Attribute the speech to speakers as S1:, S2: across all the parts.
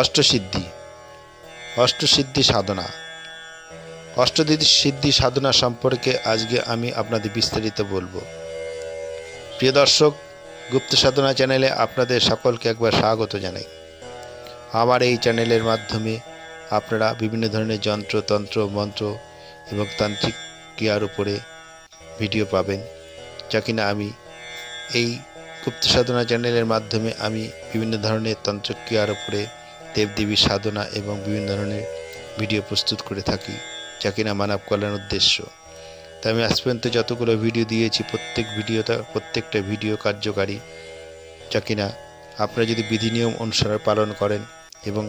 S1: অষ্টসিদ্ধি অষ্টসিদ্ধি সাধনা। অষ্টদিদি সিদ্ধি সাধনা সম্পর্কে আজকে আমি আপনাদের বিস্তারিত বলব। প্রিয় দর্শক, গুপ্ত সাধনা চ্যানেলে আপনাদের সকলকে একবার স্বাগত জানাই। আমার এই চ্যানেলের মাধ্যমে আপনারা বিভিন্ন ধরনের যন্ত্র, তন্ত্র, মন্ত্র এবং তান্ত্রিক ক্রিয়ার উপরে ভিডিও পাবেন, যা কিনা আমি এই গুপ্ত সাধনা চ্যানেলের মাধ্যমে আমি বিভিন্ন ধরনের তন্ত্রক্রিয়ার উপরে দেবদেবীর সাধনা এবং বিভিন্ন ধরনের ভিডিও প্রস্তুত করে থাকি, যা কিনা মানব কল্যাণ উদ্দেশ্য। তাই আমি আজ পর্যন্ত যতগুলো ভিডিও দিয়েছি, প্রত্যেক ভিডিওটা, প্রত্যেকটা ভিডিও কার্যকারী, যা কিনা আপনারা যদি বিধি নিয়ম অনুসারে পালন করেন এবং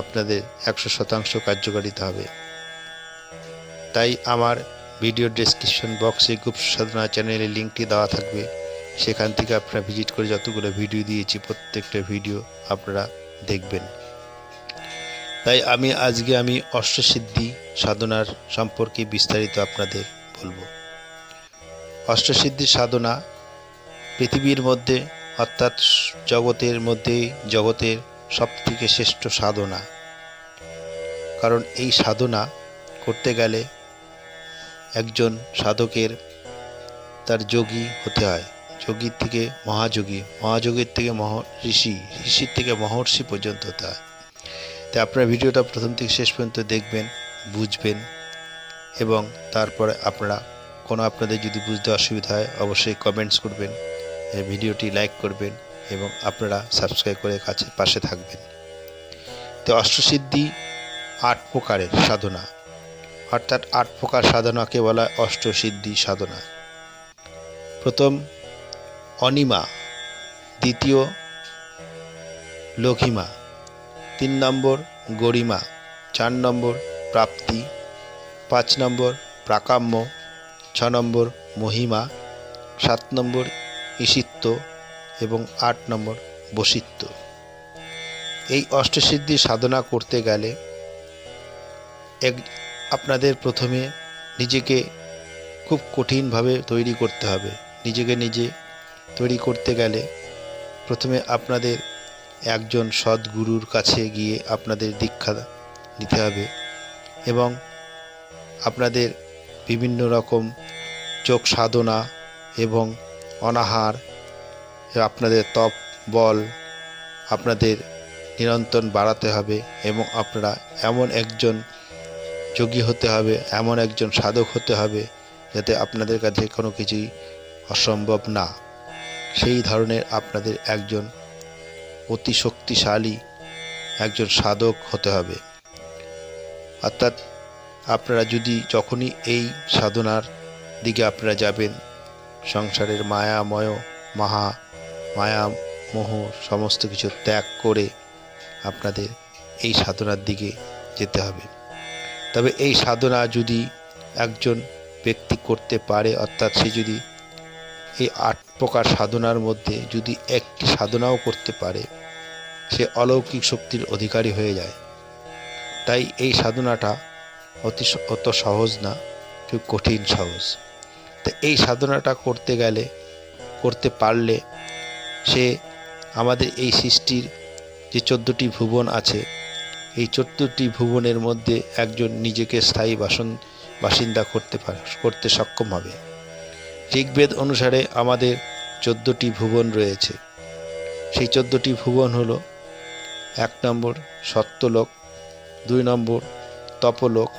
S1: আপনাদের একশো শতাংশ কার্যকারিতা হবে। তাই আমার ভিডিও ডেসক্রিপশন বক্সে গুপ্ত সাধনা চ্যানেলের লিঙ্কটি দেওয়া থাকবে। সেখান থেকে আপনারা ভিজিট করে যতগুলো ভিডিও দিয়েছি, প্রত্যেকটা ভিডিও আপনারা দেখবেন। তাই আমি, আজকে আমি অষ্টসিদ্ধি সাধনার সম্পর্কে বিস্তারিত আপনাদের বলব। অষ্টসিদ্ধি সাধনা পৃথিবীর মধ্যে, অর্থাৎ জগতের মধ্যে, জগতের সবথেকে শ্রেষ্ঠ সাধনা। কারণ এই সাধনা করতে গেলে একজন সাধকের তার যোগী হতে হয়। যোগীর থেকে মহাযোগী, মহাযোগীর থেকে মহ ঋষি, ঋষির থেকে মহর্ষি পর্যন্ত হয় তাই আপনারা ভিডিওটা প্রথম থেকে শেষ পর্যন্ত দেখবেন, বুঝবেন এবং তারপরে আপনারা কোনো আপনাদের যদি বুঝতে অসুবিধা হয় অবশ্যই কমেন্টস করবেন ভিডিওটি লাইক করবেন এবং আপনারা সাবস্ক্রাইব করে কাছে, পাশে থাকবেন। তো অষ্টসিদ্ধি আট প্রকারের সাধনা। অর্থাৎ আট প্রকার সাধনাকে বলা হয় অষ্টসিদ্ধি সাধনা। প্রথম অনিমা, দ্বিতীয় লঘিমা, তিন নম্বর গরিমা, চার নম্বর প্রাপ্তি, পাঁচ নম্বর প্রাকাম্য, ছ নম্বর মহিমা, সাত নম্বর ঈশিত্ব এবং আট নম্বর বসিত্ব। এই অষ্টসিদ্ধি সাধনা করতে গেলে এক আপনাদের প্রথমে নিজেকে খুব কঠিনভাবে তৈরি করতে হবে। নিজেকে নিজে তৈরি করতে গেলে প্রথমে আপনাদের একজন সদ্গুরুর কাছে গিয়ে আপনাদের দীক্ষা নিতে হবে এবং আপনাদের বিভিন্ন রকম চোখ সাধনা এবং অনাহার, আপনাদের তপ, বল আপনাদের নিরন্তর বাড়াতে হবে এবং আপনারা এমন একজন যোগী হতে হবে, এমন একজন সাধক হতে হবে যাতে আপনাদের কাছে কোনো কিছুই অসম্ভব না। সেই ধরনের আপনাদের একজন অতি শক্তিশালী একজন সাধক হতে হবে। অর্থাৎ আপনারা যদি যখনই এই সাধনার দিকে আপনারা যাবেন, সংসারের মায়াময়, মহা মায়া, মোহ সমস্ত কিছু ত্যাগ করে আপনাদের এই সাধনার দিকে যেতে হবে। তবে এই সাধনা যদি একজন ব্যক্তি করতে পারে, অর্থাৎ সে যদি এই আট প্রকার সাধনার মধ্যে যদি একটি সাধনাও করতে পারে, সে অলৌকিক শক্তির অধিকারী হয়ে যায়। তাই এই সাধনাটা অতি অত সহজ না, খুব কঠিন সহজ। তা এই সাধনাটা করতে গেলে, করতে পারলে সে আমাদের এই সৃষ্টির যে চোদ্দোটি ভুবন আছে, এই চোদ্দোটি ভুবনের মধ্যে একজন নিজেকে স্থায়ী বাসন, বাসিন্দা করতে পারে, করতে সক্ষম হবে। ঋগ্বেদ অনুসারে আমাদের চোদ্দোটি ভুবন রয়েছে। সেই চোদ্দোটি ভুবন হলো এক নম্বর সত্যলোক, দুই নম্বর তপলোক,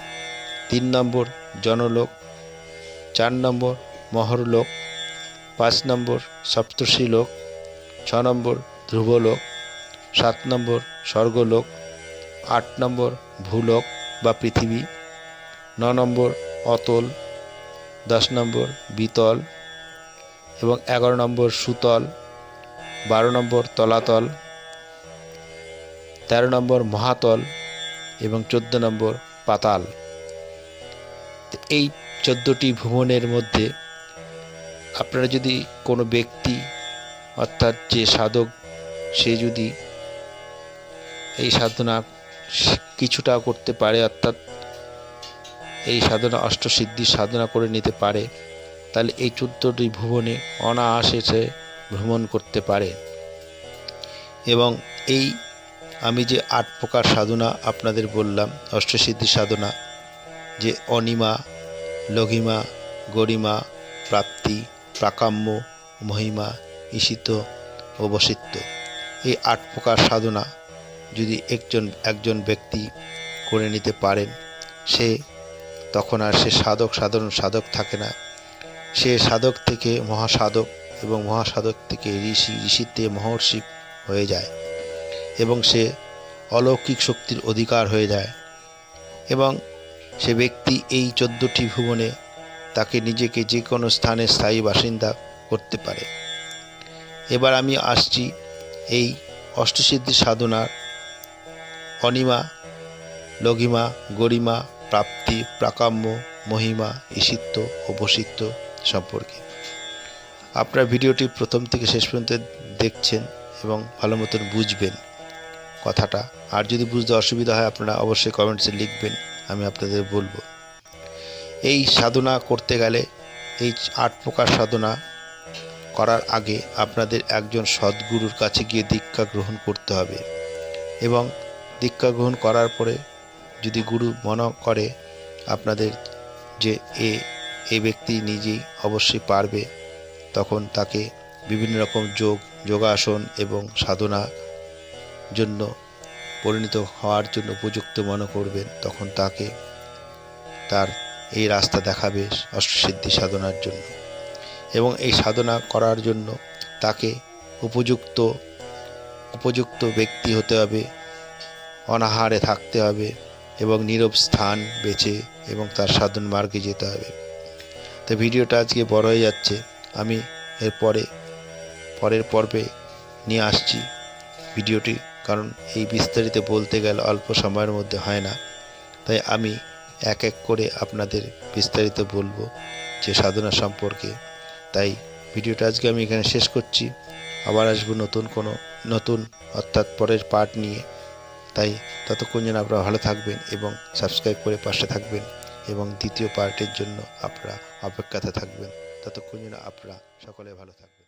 S1: তিন নম্বর জনলোক, চার নম্বর মহরলোক, পাঁচ নম্বর সপ্তর্ষি লোক ছ নম্বর ধ্রুবলোক, সাত নম্বর স্বর্গলোক, আট নম্বর ভূলোক বা পৃথিবী, ন নম্বর অতল দশ নম্বর বিতল এবং এগারো নম্বর সুতল, বারো নম্বর তলাতল, তেরো নম্বর মহাতল এবং চোদ্দ নম্বর পাতাল। এই চোদ্দোটি ভুবনের মধ্যে আপনারা যদি কোনো ব্যক্তি, অর্থাৎ যে সাধক, সে যদি এই সাধনা কিছুটা করতে পারে, অর্থাৎ এই সাধনা অষ্টসিদ্ধি সাধনা করে নিতে পারে, তাহলে এই চোদ্দটি ভুবনে অনায়াসে সে ভ্রমণ করতে পারে। এবং এই আমি যে আট প্রকার সাধনা আপনাদের বললাম, অষ্টসিদ্ধি সাধনা, যে অনিমা, লঘিমা, গরিমা, প্রাপ্তি, প্রাকাম্য, মহিমা, ঈশিত ও বসিত্ব এই আট প্রকার সাধনা যদি একজন একজন ব্যক্তি করে নিতে পারেন, সে তখন আর সে সাধক সাধারণ সাধক থাকে না। সে সাধক থেকে মহাসাধক এবং মহাসাধক থেকে ঋষি, ঋষিতে মহর্ষি হয়ে যায় এবং সে অলৌকিক শক্তির অধিকার হয়ে যায় এবং সে ব্যক্তি এই চোদ্দোটি ভুবনে তাকে নিজেকে যে কোনো স্থানে স্থায়ী বাসিন্দা করতে পারে। এবার আমি আসছি এই অষ্টসিদ্ধি সাধনার অনিমা লঘিমা গরিমা প্রাপ্তি, প্রাকাম্য, মহিমা ঈশিত্ব ও বসিত্ব সম্পর্কে। আপনার ভিডিওটি প্রথম থেকে শেষ পর্যন্ত দেখছেন এবং ভালো মতন বুঝবেন কথাটা। আর যদি বুঝতে অসুবিধা হয়, আপনারা অবশ্যই কমেন্টসে লিখবেন, আমি আপনাদের বলব। এই সাধনা করতে গেলে, এই আট প্রকার সাধনা করার আগে আপনাদের একজন সদ্গুরুর কাছে গিয়ে দীক্ষা গ্রহণ করতে হবে এবং দীক্ষা গ্রহণ করার পরে যদি গুরু মনে করে আপনাদের যে এ এই ব্যক্তি নিজেই অবশ্যই পারবে, তখন তাকে বিভিন্ন রকম যোগ, যোগাসন এবং সাধনা জন্য পরিণত হওয়ার জন্য উপযুক্ত মনে করবেন, তখন তাকে তার এই রাস্তা দেখাবে অষ্টসিদ্ধি সাধনার জন্য। এবং এই সাধনা করার জন্য তাকে উপযুক্ত উপযুক্ত ব্যক্তি হতে হবে, অনাহারে থাকতে হবে এবং নীরব স্থান বেছে এবং তার সাধন মার্গে যেতে হবে। তো ভিডিওটা আজকে বড় হয়ে যাচ্ছে। আমি এর পরে, পরের পর্বে নিয়ে আসছি ভিডিওটি, কারণ এই বিস্তারিত বলতে গেলে অল্প সময়ের মধ্যে হয় না। তাই আমি এক এক করে আপনাদের বিস্তারিত বলব যে সাধনা সম্পর্কে। তাই ভিডিওটা আজকে আমি এখানে শেষ করছি। আবার আসব নতুন কোনো, নতুন অর্থাৎ পরের পার্ট নিয়ে। তাই ততক্ষণ যেন আপনারা ভালো থাকবেন এবং সাবস্ক্রাইব করে পাশে থাকবেন এবং দ্বিতীয় পার্টের জন্য আপনারা অপেক্ষাতে থাকবেন। ততক্ষণ যেন আপনারা সকলে ভালো থাকবেন।